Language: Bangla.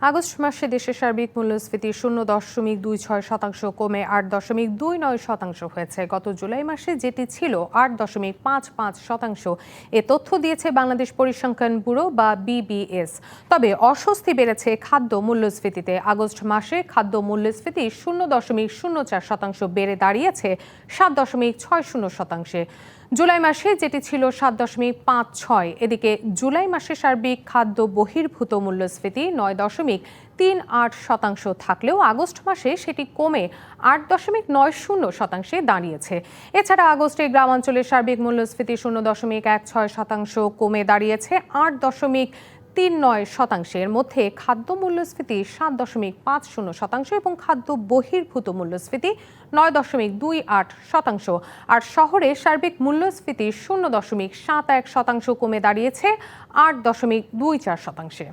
আগস্ট মাসে দেশের সার্বিক মূল্যস্ফীতি শূন্য দশমিক দুই ছয় শতাংশ কমে আট দশমিক দুই নয় শতাংশ হয়েছে। গত জুলাই মাসে যেটি ছিল আট দশমিক পাঁচ পাঁচ শতাংশ। এ তথ্য দিয়েছে বাংলাদেশ পরিসংখ্যান ব্যুরো বা বিবিএস। তবে অস্বস্তি বেড়েছে খাদ্য মূল্যস্ফীতিতে। আগস্ট মাসে খাদ্য মূল্যস্ফীতি শূন্য দশমিক শূন্য চার শতাংশ বেড়ে দাঁড়িয়েছে সাত দশমিক ছয় শূন্য শতাংশে। জুলাই মাসে যেটি ছিল সাত দশমিক পাঁচ ছয়, এদিকে জুলাই মাসে সার্বিক খাদ্য বহির্ভূত মূল্যস্ফীতি নয় দশমিক তিন আট শতাংশ থাকলেও আগস্ট মাসে সেটি কমে আট দশমিক নয় শূন্য শতাংশে দাঁড়িয়েছে। এছাড়া আগস্টে গ্রামাঞ্চলের সার্বিক মূল্যস্ফীতি শূন্য দশমিক এক ছয় শতাংশ কমে দাঁড়িয়েছে, আট দশমিক তিন নয় শতাংশের মধ্যে খাদ্য মূল্যস্ফীতি সাত দশমিক পাঁচ শূন্য শতাংশ এবং খাদ্য বহির্ভূত মূল্যস্ফীতি নয় দশমিক দুই আট শতাংশ। আর শহরে সার্বিক মূল্যস্ফীতি শূন্য দশমিক সাত এক শতাংশ কমে দাঁড়িয়েছে, আট দশমিক দুই চার শতাংশে।